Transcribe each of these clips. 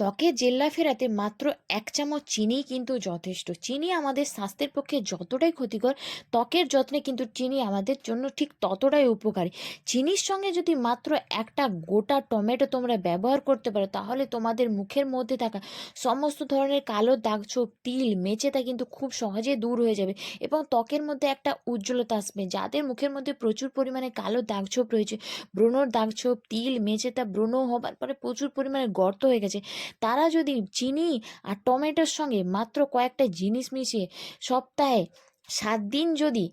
ত্বকে জেল্লা ফেরাতে মাত্র এক চামচ চিনিই কিন্তু যথেষ্ট। চিনি আমাদের স্বাস্থ্যের পক্ষে যতটাই ক্ষতিকর, ত্বকের যত্নে কিন্তু চিনি আমাদের জন্য ঠিক ততটাই উপকারী। চিনির সঙ্গে যদি মাত্র একটা গোটা টমেটো তোমরা ব্যবহার করতে পারো, তাহলে তোমাদের মুখের মধ্যে থাকা সমস্ত ধরনের কালো দাগছোপ, তিল মেচেতা কিন্তু খুব সহজে দূর হয়ে যাবে এবং ত্বকের মধ্যে একটা উজ্জ্বলতা আসবে। যাদের মুখের মধ্যে প্রচুর পরিমাণে কালো দাগছোপ রয়েছে, ব্রণর দাগছোপ, তিল মেচেতা ব্রণ হবার পরে প্রচুর পরিমাণে গর্ত হয়ে গেছে তারা যদি চিনি আর টমেটোর সঙ্গে মাত্র কয়েকটা জিনিস মিশিয়ে সপ্তাহে সাত দিন যদি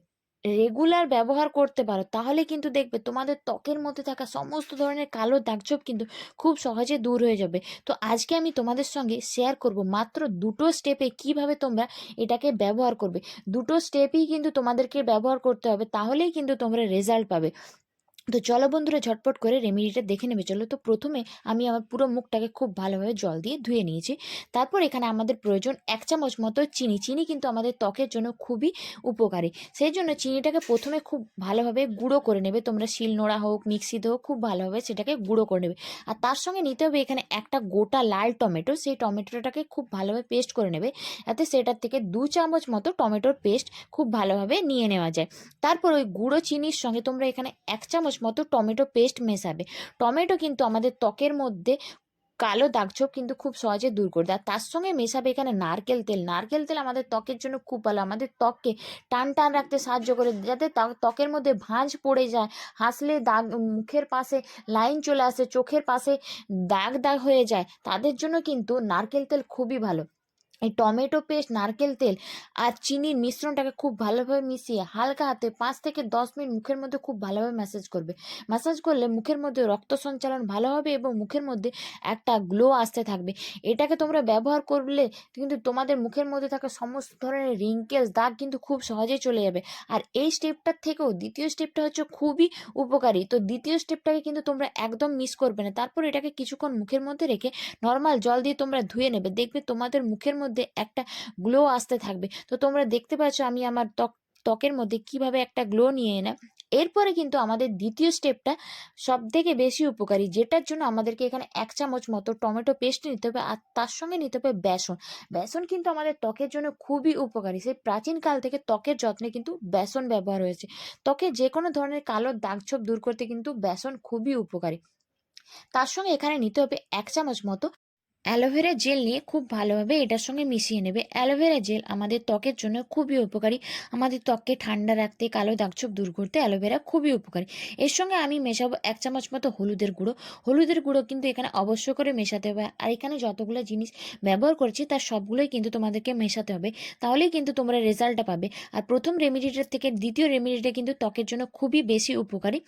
রেগুলার ব্যবহার করতে পারো, তাহলে কিন্তু দেখবে তোমাদের ত্বকের মধ্যে থাকা সমস্ত ধরনের কালো দাগছোপ কিন্তু খুব সহজে দূর হয়ে যাবে। তো আজকে আমি তোমাদের সঙ্গে শেয়ার করব মাত্র দুটো স্টেপে কীভাবে তোমরা এটাকে ব্যবহার করবে। দুটো স্টেপই কিন্তু তোমাদেরকে ব্যবহার করতে হবে, তাহলেই কিন্তু তোমরা রেজাল্ট পাবে। তো চলো বন্ধুরা ঝটপট করে রেমেডিটা দেখে নেবে। চলো তো প্রথমে আমি আমার পুরো মুখটাকে খুব ভালোভাবে জল দিয়ে ধুয়ে নিয়েছি। তারপর এখানে আমাদের প্রয়োজন এক চামচ মতো চিনি। চিনি কিন্তু আমাদের ত্বকের জন্য খুবই উপকারী। সেই জন্য চিনিটাকে প্রথমে খুব ভালোভাবে গুঁড়ো করে নেবে। তোমরা শিল নোড়া হোক, মিক্সিতে হোক, খুব ভালোভাবে সেটাকে গুঁড়ো করে নেবে। আর তার সঙ্গে নিতে হবে এখানে একটা গোটা লাল টমেটো। সেই টমেটোটাকে খুব ভালোভাবে পেস্ট করে নেবে। যাতে সেটার থেকে দু চামচ মতো টমেটোর পেস্ট খুব ভালোভাবে নিয়ে নেওয়া যায়। তারপর ওই গুঁড়ো চিনির সঙ্গে তোমরা এখানে এক চামচ মতো টমেটো পেস্ট মেশাবে। টমেটো কিন্তু আমাদের ত্বকের মধ্যে কালো দাগছোপ কিন্তু খুব সহজে দূর করে দেয়। তার সঙ্গে মেশাবে এখানে নারকেল তেল। নারকেল তেল আমাদের ত্বকের জন্য খুব ভালো। আমাদের ত্বককে টান টান রাখতে সাহায্য করে যাতে ত্বক- ত্বকের মধ্যে ভাঁজ পড়ে যায়। হাসলে দাগ মুখের পাশে লাইন চলে আসে, চোখের পাশে দাগ দাগ হয়ে যায়। তাদের জন্য কিন্তু নারকেল তেল খুবই ভালো। এই টমেটো পেস্ট, নারকেল তেল আর চিনির মিশ্রণটাকে খুব ভালোভাবে মিশিয়ে হালকা হাতে পাঁচ থেকে দশ মিনিট মুখের মধ্যে খুব ভালোভাবে ম্যাসাজ করবে। ম্যাসাজ করলে মুখের মধ্যে রক্ত সঞ্চালন ভালো হবে এবং মুখের মধ্যে একটা গ্লো আসতে থাকবে। এটাকে তোমরা ব্যবহার করলে কিন্তু তোমাদের মুখের মধ্যে থাকা সমস্ত ধরনের রিঙ্কেলস দাগ কিন্তু খুব সহজেই চলে যাবে। আর এই স্টেপটার থেকেও দ্বিতীয় স্টেপটা হচ্ছে খুবই উপকারী। তো দ্বিতীয় স্টেপটাকে কিন্তু তোমরা একদম মিস করবে না। তারপর এটাকে কিছুক্ষণ মুখের মধ্যে রেখে নর্মাল জল দিয়ে তোমরা ধুয়ে নেবে। দেখবে তোমাদের মুখের মধ্যে একটা গ্লো আসতে থাকবে। তো তোমরা দেখতে পাচ্ছ আমি আমার ত্বক, ত্বকের মধ্যে কীভাবে একটা গ্লো নিয়ে এলাম। এরপরে কিন্তু আমাদের দ্বিতীয় স্টেপটা সব থেকে বেশি উপকারী, যেটার জন্য আমাদেরকে এখানে এক চামচ মতো টমেটো পেস্ট নিতে হবে আর তার সঙ্গে নিতে হবে বেসন। বেসন কিন্তু আমাদের ত্বকের জন্য খুবই উপকারী। সেই প্রাচীনকাল থেকে ত্বকের যত্নে কিন্তু বেসন ব্যবহার হয়েছে। ত্বকে যে কোনো ধরনের কালো দাগছোপ দূর করতে কিন্তু বেসন খুবই উপকারী। তার সঙ্গে এখানে নিতে হবে এক চামচ মতো অ্যালোভেরা জেল নিয়ে খুব ভালোভাবে এটার সঙ্গে মিশিয়ে নেবে। অ্যালোভেরা জেল আমাদের ত্বকের জন্য খুবই উপকারী। আমাদের ত্বককে ঠান্ডা রাখতে, কালো দাগছোপ দূর করতে অ্যালোভেরা খুবই উপকারী। এর সঙ্গে আমি মেশাবো এক চামচ মতো হলুদের গুঁড়ো। হলুদের গুঁড়ো কিন্তু এখানে অবশ্য করে মেশাতে হবে। আর এখানে যতগুলো জিনিস ব্যবহার করেছি, তার সবগুলোই কিন্তু তোমাদেরকে মেশাতে হবে। তাহলেই কিন্তু তোমরা রেজাল্টটা পাবে। আর প্রথম রেমিডিটার থেকে দ্বিতীয় রেমিডিটা কিন্তু ত্বকের জন্য খুবই বেশি উপকারী।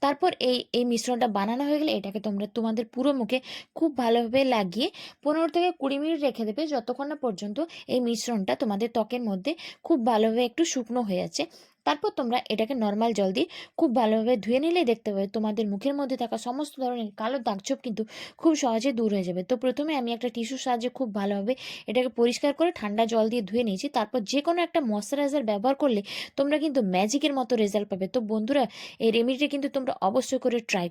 তারপর এই এই মিশ্রণটা বানানো হয়ে গেলে এটাকে তোমরা তোমাদের পুরো মুখে খুব ভালোভাবে লাগিয়ে পনেরো থেকে কুড়ি মিনিট রেখে দেবে যতক্ষণ না পর্যন্ত এই মিশ্রণটা তোমাদের ত্বকের মধ্যে খুব ভালোভাবে একটু শুকনো হয়ে যাচ্ছে তারপর তোমরা এটাকে নর্মাল জল দিয়ে খুব ভালোভাবে ধুয়ে নিলেই দেখতে পাবে তোমাদের মুখের মধ্যে থাকা সমস্ত ধরনের কালো দাগছোপ কিন্তু খুব সহজে দূর হয়ে যাবে। তো প্রথমে আমি একটা টিস্যুর সাহায্যে খুব ভালোভাবে এটাকে পরিষ্কার করে ঠান্ডা জল দিয়ে ধুয়ে নিয়েছি। তারপর যে কোনো একটা ময়শ্চারাইজার ব্যবহার করলে তোমরা কিন্তু ম্যাজিকের মতো রেজাল্ট পাবে। তো বন্ধুরা, এই রেমিডিটা কিন্তু তোমরা অবশ্যই করে ট্রাই